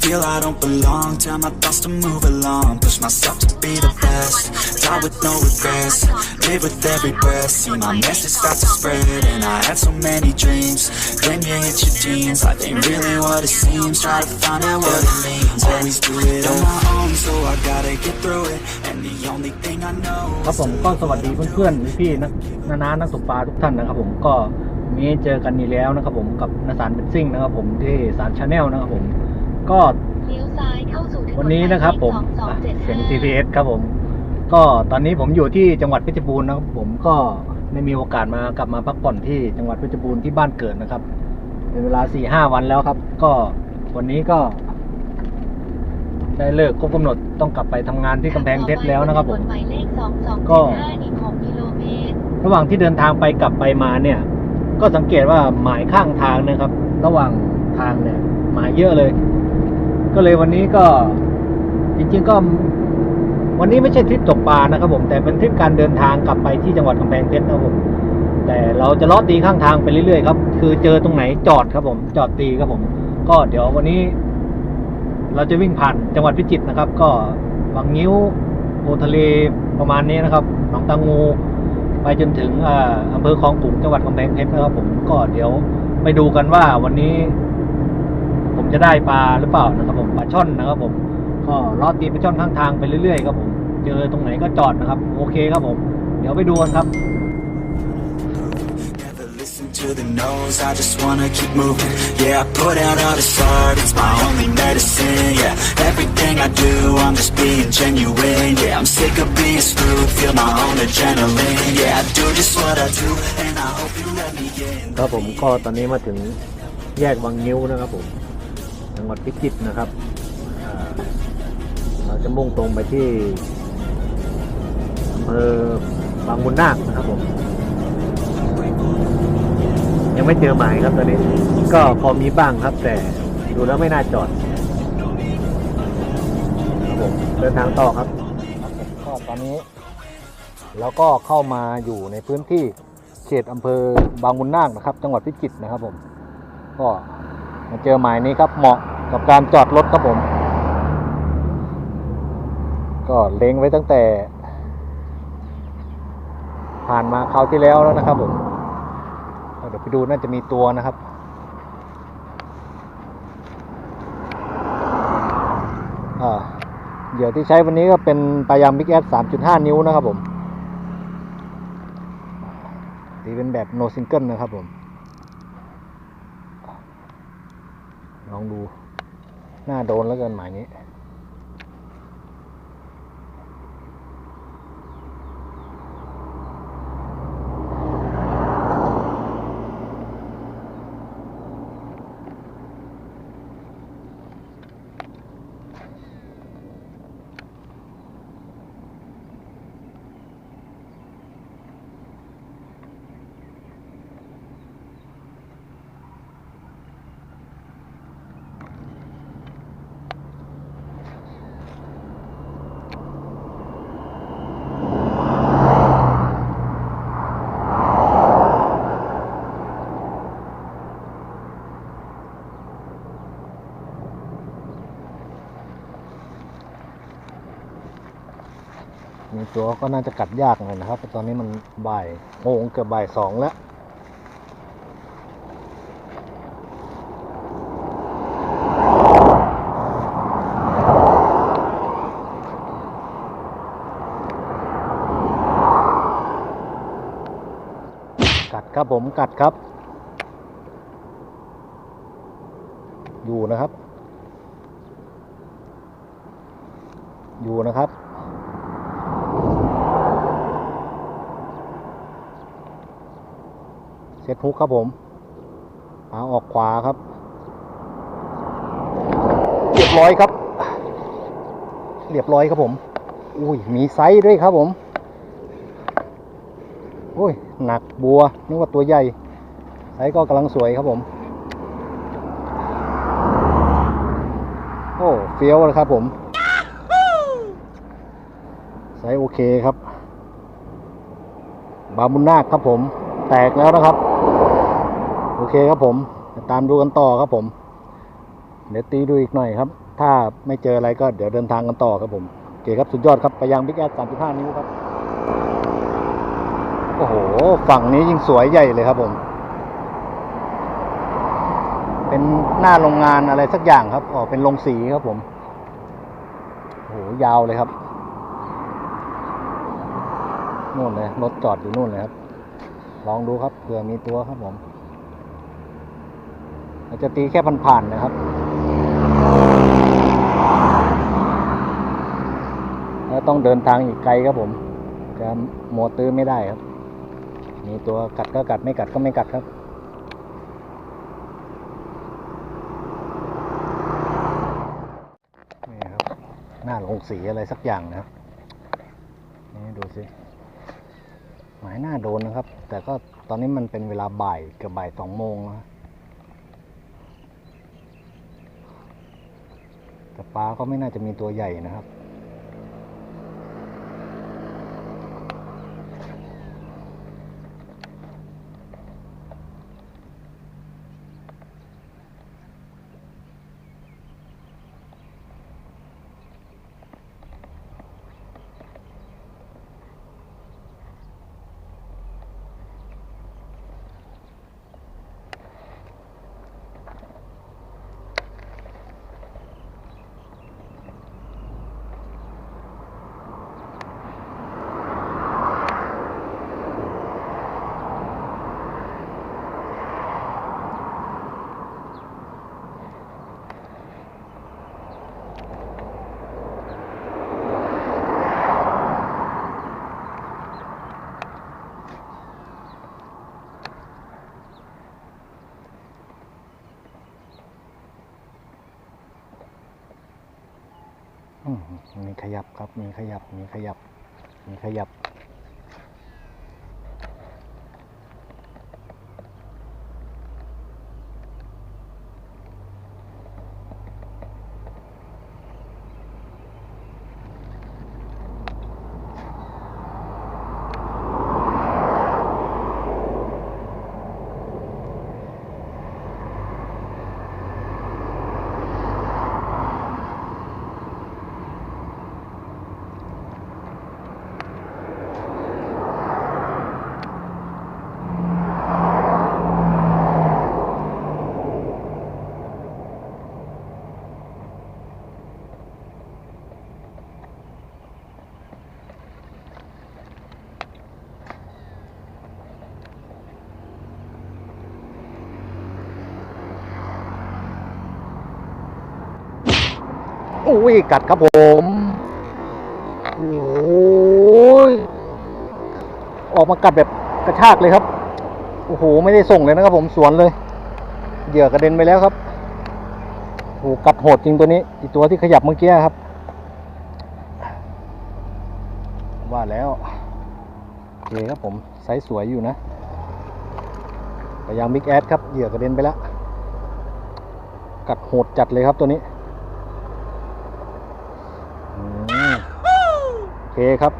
Feel I don't belong, tell my thoughts to move along. Push myself to be the best, die with no regrets. Live with every breath, see my message start to spread. And I had so many dreams, claim you hit your jeans. Life ain't really what it seems, try to find out what it means. Always do it on my own, so I gotta get through it. And the only thing I know ครับผมก็สวัสดีเพื่อนๆพี่ๆนักนานานักตกปลาทุกท่านนะครับผมก็มีเจอกันอีกแล้วนะครับผมกับนาสารเป็นซิ่งนะครับผมที่สารชาแนลนะครับผม ก็เลี้ยวซ้ายเข้าสู่ถนนวันนี้นะครับผมสองอะเจ็ดเสียงห้า GPS ครับผม ก็ตอนนี้ผมอยู่ที่จังหวัดเพชรบูรณ์นะครับ ผมก็ได้มีโอกาสมากลับมาพักผ่อนที่จังหวัดเพชรบูรณ์ที่บ้านเกิดนะครับ เป็นเวลาสี่ห้าวันแล้วครับ ก็วันนี้ก็ ได้เลิกครบกำหนดต้องกลับไปทำงานที่กำแพงเพชรแล้วนะครับ ผมหมายเลขสองสองก็เจ็ดห้าอีกหกกิโลเมตรระหว่างที่เดินทางไปกลับไปมาเนี่ย ก็สังเกตว่าหมายข้างทางเนะครับ ระหว่างทางเนี่ยหมายเยอะเลย ก็เลยวันนี้ก็จริง ๆ ก็ วันนี้ไม่ใช่ทริปตกปลานะครับผม แต่เป็นทริปการเดินทางกลับไปที่จังหวัดกำแพงเพชรนะครับผม แต่เราจะเลาะตีข้างทางไปเรื่อยๆครับ คือเจอตรงไหนจอดครับผม จอดตีครับผม ก็เดี๋ยววันนี้ เราจะวิ่งผ่านจังหวัดพิจิตรนะครับ ก็บางนิ้วโอทะเลประมาณนี้นะครับ หนองตางูไปจนถึงอ่าอำเภอคลองกลุ่มจังหวัดกำแพงเพชรนะครับผม ก็เดี๋ยวไปดูกันว่าวันนี้ จะได้ปลาหรือเปล่านะครับผมปลาช่อนนะครับผมก็ลอดตีปลาช่อนข้างทางไปเรื่อยๆครับผมเจอตรงไหนก็จอดนะครับ โอเคครับผม เดี๋ยวไปดูกันครับ Never listen to the no's, I just wanna keep moving. Yeah, I put out all this art, it's my only medicine. Yeah, everything I do, I'm just being genuine. Yeah, I'm sick of being screwed, feel my own adrenaline. Yeah, I do just what I do, and I hope you let me in. ครับผมก็ตอนนี้มาถึงแยกบางนิ้วนะครับผม จังหวัดพิจิตรนะครับ เราจะมุ่งตรงไปที่อำเภอบางบุญนาคนะครับผม ยังไม่เจอหมายครับตอนนี้ ก็พอมีบ้างครับ แต่ดูแล้วไม่น่าจอดครับผมเดินทางต่อครับก็ตอนนี้แล้วก็เข้ามาอยู่ในพื้นที่เขตอำเภอบางบุญนาคนะครับ จังหวัดพิจิตรนะครับผม ก็มาเจอหมายนี้ครับเหมาะ กับการจอดรถครับผม ก็เล็งไว้ตั้งแต่ ผ่านมาคราวที่แล้วแล้วนะครับผมเดี๋ยวไปดูน่าจะมีตัวนะครับอ่าเหยื่อที่ใช้วันนี้ก็เป็นปลายางบิ๊กแอส3.5 นิ้วนะครับผมตีเป็นแบบโนซิงเกิลนะครับผม ลองดู น้าโดนแล้วเกินหมายนี้ ตัวก็น่าจะกัดยากหน่อยนะครับตอนนี้มันบ่ายโมงเกือบบ่ายสองแล้วกัดครับผมกัดครับ อยู่นะครับ อยู่นะครับ ซตฮุกครับผมหาออกขวาครับเรียบร้อยครับ เรียบร้อยครับผม อุ้ยมีไซส์ด้วยครับผมโอ้ยหนักบัวนึกว่าตัวใหญ่ไซส์ก็กำลังสวยครับผม โอ้เฟี้ยวเลยครับผมไซส์โอเคครับ บาบุนนาคครับผม แตกแล้วนะครับ โอเคครับผมตามดูกันต่อครับผม เดี๋ยวตีดูอีกหน่อยครับ ถ้าไม่เจออะไรก็เดี๋ยวเดินทางกันต่อครับผมโอเคครับสุดยอดครับไปยังบิ๊กแอด35 นิ้วครับ โอ้โห ฝั่งนี้ยิ่งสวยใหญ่เลยครับผม เป็นหน้าโรงงานอะไรสักอย่างครับอ๋อเป็นโรงสีครับผมโอ้โหยาวเลยครับนู่นเลยรถจอดอยู่นู่นเลยครับ ลองดูครับเผื่อมีตัวครับผมเราจะตีแค่ผ่านๆนะครับแล้วต้องเดินทางอีกไกลครับผม จะโมตื้อไม่ได้ครับ มีตัวกัดก็กัดไม่กัดก็ไม่กัดครับ นี่ครับ หน้าลงสีอะไรสักอย่างนะครับ นี่ดูสิ หมายหน้าโดนนะครับ แต่ก็ตอนนี้มันเป็นเวลาบ่ายเกือบบ่ายสองโมงแล้วแต่ปลาก็ไม่น่าจะมีตัวใหญ่นะครับ อืมมี ขยับครับ มีขยับ มีขยับ มีขยับ อุ้ยกัดครับผมโอ้ยออกมากัดแบบกระชากเลยครับ โอ้โห ไม่ได้ส่งเลยนะครับผมสวนเลย เหยื่อกระเด็นไปแล้วครับโอ้โหกัดโหดจริงตัวนี้อีตัวที่ขยับเมื่อกี้ครับ ว่าแล้วโอเคครับผมไซส์สวยอยู่นะพยายามบิ๊กแอดครับเหยื่อกระเด็นไปแล้ว กัดโหดจัดเลยครับตัวนี้ อืมโอ เคครับ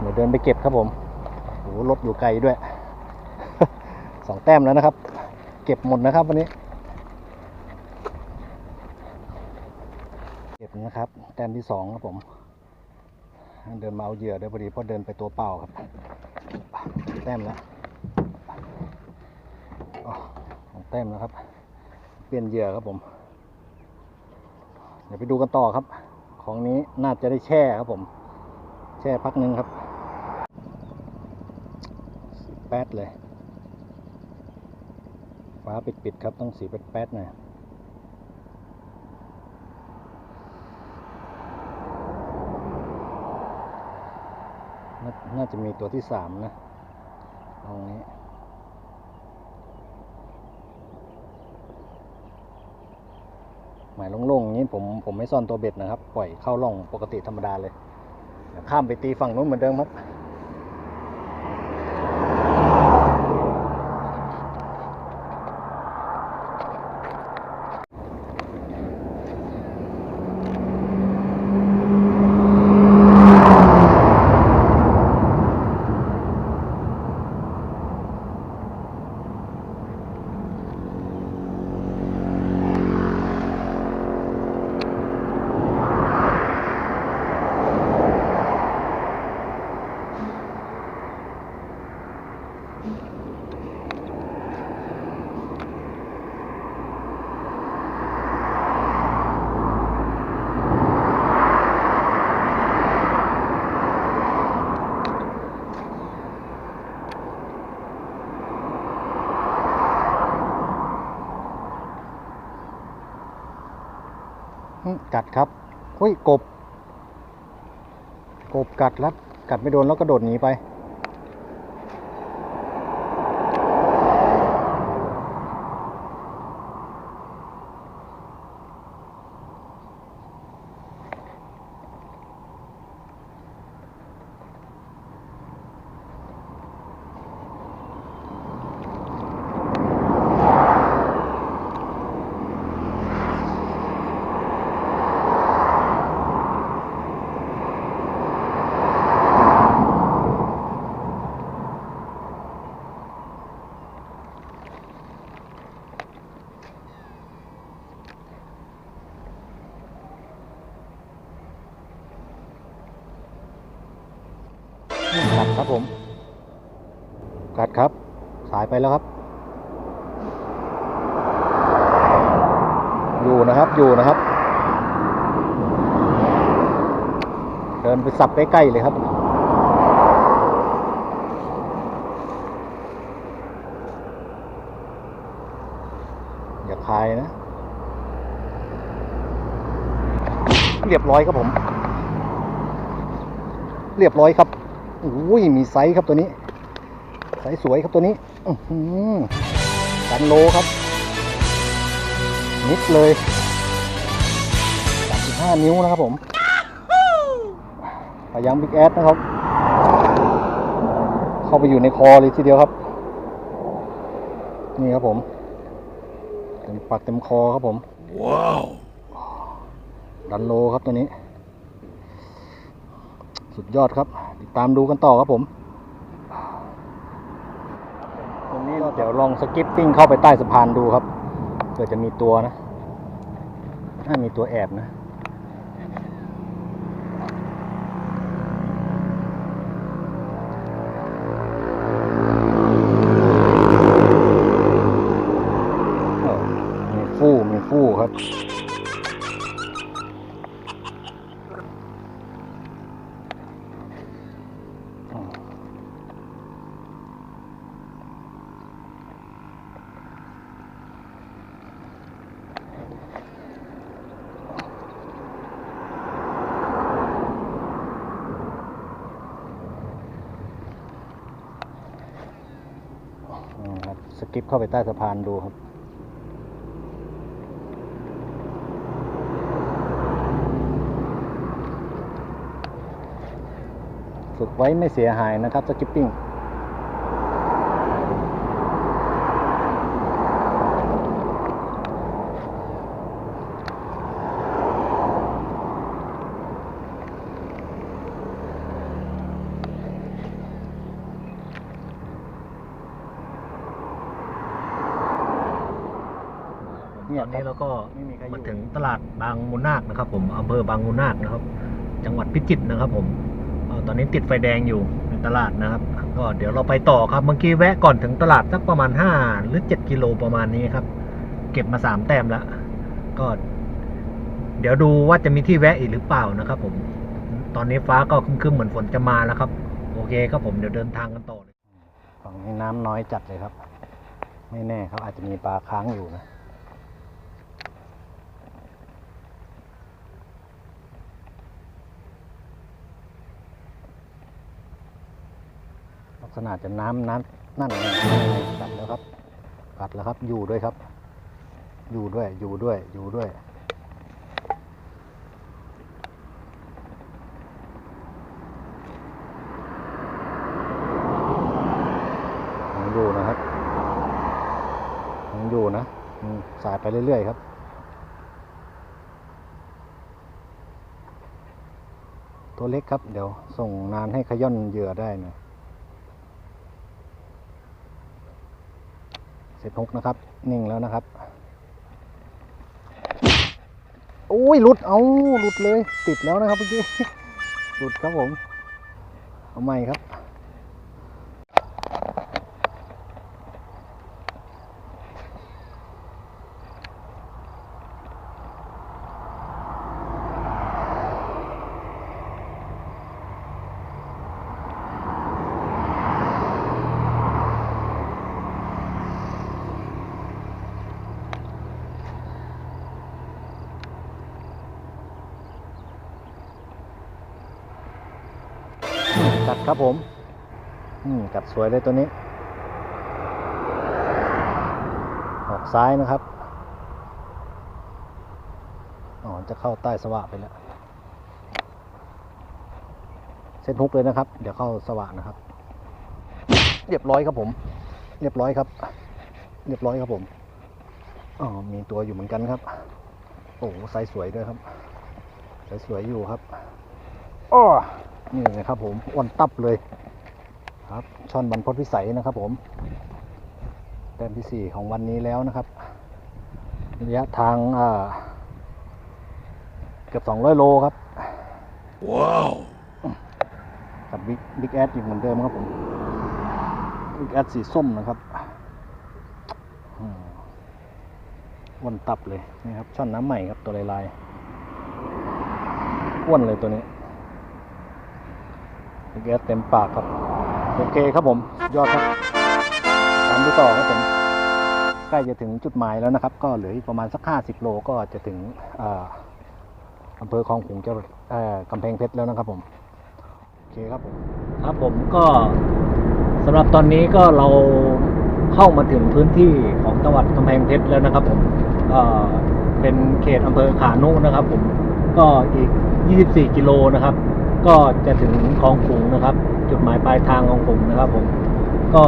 เดี๋ยวเดินไปเก็บครับผมโอ้โหรถอยู่ไกลด้วยสองแต้มแล้วนะครับ เก็บหมดนะครับวันนี้ เก็บนะครับ แต้มที่สองครับผม เดินมาเอาเหยื่อเดี๋ยพอดีเพราะเดินไปตัวเปล่าครับ แต้มแล้วอ๋อสองแต้มแล้วครับ เปลี่ยนเหยื่อครับผม เดี๋ยวไปดูกันต่อครับ ของนี้น่าจะได้แช่ครับผม แช่พักหนึ่งครับแป๊ดเลยฟ้าปิดๆครับต้องสีแป๊ดๆหน่อยนาน่าจะมีตัวที่สามนะตรงนี้ หมายโล่งๆอย่างนี้ผมผมไม่ซ่อนตัวเบ็ดนะครับ ปล่อยเข้าล่องปกติธรรมดาเลยข้ามไปตีฝั่งนู้นเหมือนเดิมครับ กัดครับเฮ้ยกบ กบกัดแล้วกัดไม่โดนแล้วก็โดดหนีไป กัดครับผม กัดครับ สายไปแล้วครับ อยู่นะครับอยู่นะครับ เดินไปสับใกล้ๆเลยครับอย่าคายนะ เรียบร้อยครับผม เรียบร้อยครับ อุ้ยมีไซส์ครับตัวนี้ไซส์สวยครับตัวนี้อื้อหือกันโลครับ นิดเลย35นิ้วนะครับผมพยายามบิ๊กแอดนะครับ เข้าไปอยู่ในคอเลยทีเดียวครับ นี่ครับผมเต็มปากเต็มคอครับผม ว้าวดันโลครับตัวนี้ สุดยอดครับ ติดตามดูกันต่อครับผม ตรงนี้เดี๋ยวลองสกิปปิ้งเข้าไปใต้สะพานดูครับเผื่อจะมีตัวนะ ถ้ามีตัวแอบนะ เออมีฟู่มีฟู่ครับ นี่ครับ สกิปเข้าไปใต้สะพานดูครับ ฝึกไว้ไม่เสียหายนะครับสกิปปิ้ง ต อนนี้เราก็ไม่มีใครอยู่มาถึงตลาดบางมูนาคนะครับผมอำเภอบางมูนาคนะครับ จังหวัดพิจิตรนะครับผมเอ่อตอนนี้ติดไฟแดงอยู่ในตลาดนะครับ ก็เดี๋ยวเราไปต่อครับเมื่อกี้แวะก่อนถึงตลาดสักประมาณห้าหรือเจ็ดกิโลประมาณนี้ครับ เก็บมาสามแต้มแล้ว ก็ เดี๋ยวดูว่าจะมีที่แวะอีกหรือเปล่านะครับผมตอนนี้ฟ้าก็ครึ้มๆเหมือนฝนจะมาแล้วครับ โอเคครับผมเดี๋ยวเดินทางกันต่อเลยฝั่งนี้น้ำน้อยจัดเลยครับ ไม่แน่ครับอาจจะมีปลาค้างอยู่นะ ลักษณะจะน้ำน้ำนั่นกัดแล้วครับกัดแล้วครับ อยู่ด้วยครับ อยู่ด้วย อยู่ด้วย อยู่ด้วยอยู่นะครับอยู่นะสายไปเรื่อยๆครับตัวเล็กครับ เดี๋ยวส่งนานให้ขย่อนเหยื่อได้นะ สร็จฮกนะครับ นิ่งแล้วนะครับโอ้ยหลุดเอาหลุดเลย ติดแล้วนะครับเมื่อกี้หลุดครับผม เอาใหม่ครับ กัดครับผม อืมกัดสวยเลยตัวนี้ ออกซ้ายนะครับ อ๋อ จะเข้าใต้สว่างไปแล้ว เส้นฮุกเลยนะครับ เดี๋ยวเข้าสว่างนะครับ เรียบร้อยครับผม เรียบร้อยครับ เรียบร้อยครับผม อ๋อ มีตัวอยู่เหมือนกันครับ โอ้โหไซส์สวยด้วยครับ ไซส์สวยอยู่ครับ อ้อ นี่นะครับผมอ้วนตับเลยครับช่อนบรรพตวิสัยนะครับผมแต้มที่สี่ของวันนี้แล้วนะครับระยะทางอ่าเกือบสองร้อยโลครับ ว้าว กับบิ๊กบิ๊กแอดอีกเหมือนเดิมครับผมบิ๊กแอดสีส้มนะครับอืมอ้วนตับเลยนี่ครับช่อนน้ำใหม่ครับตัวลายๆอ้วนเลยตัวนี้ แก๊สเต็มปากครับ โอเคครับผม ยอดครับตามดูต่อครับผมใกล้จะถึงจุดหมายแล้วนะครับ ก็เหลืออีกประมาณสัก 50 โลก็จะถึงอ่าอำเภอคลองขุงจังหวัดเอ่อกำแพงเพชรแล้วนะครับผมโอเคครับผมครับผมก็สำหรับตอนนี้ก็เราเข้ามาถึงพื้นที่ของจังหวัดกำแพงเพชรแล้วนะครับผมเป็นเขตอำเภอขานุนะครับผมก็อีก 24 กิโลนะครับ ก็จะถึงคลองขุงนะครับ จุดหมายปลายทางของผมนะครับ ผมก็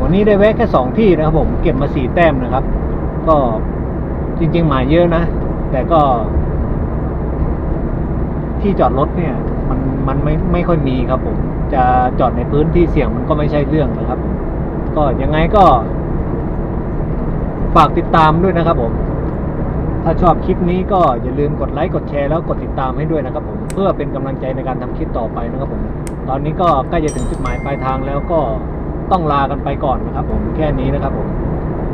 วันนี้ได้แวะแค่สองที่นะครับผมเก็บมาสี่แต้มนะครับ ก็จริงๆหมายเยอะนะ แต่ก็ ที่จอดรถเนี่ย มันมันไม่ไม่ค่อยมีครับ ผม จะจอดในพื้นที่เสี่ยงมันก็ไม่ใช่เรื่องนะครับ ก็ยังไงก็ ฝากติดตามด้วยนะครับ ผม ถ้าชอบคลิปนี้ก็อย่าลืมกดไลค์กดแชร์แล้วกดติดตามให้ด้วยนะครับผม เพื่อเป็นกำลังใจในการทำคลิปต่อไปนะครับผม ตอนนี้ก็ใกล้จะถึงจุดหมายปลายทางแล้วก็ต้องลากันไปก่อนนะครับผมแค่นี้นะครับผม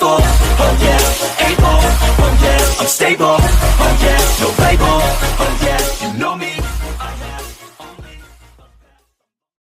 fall. Oh yeah, eight ball. Oh yeah, I'm stable. Oh yeah, no label. Oh,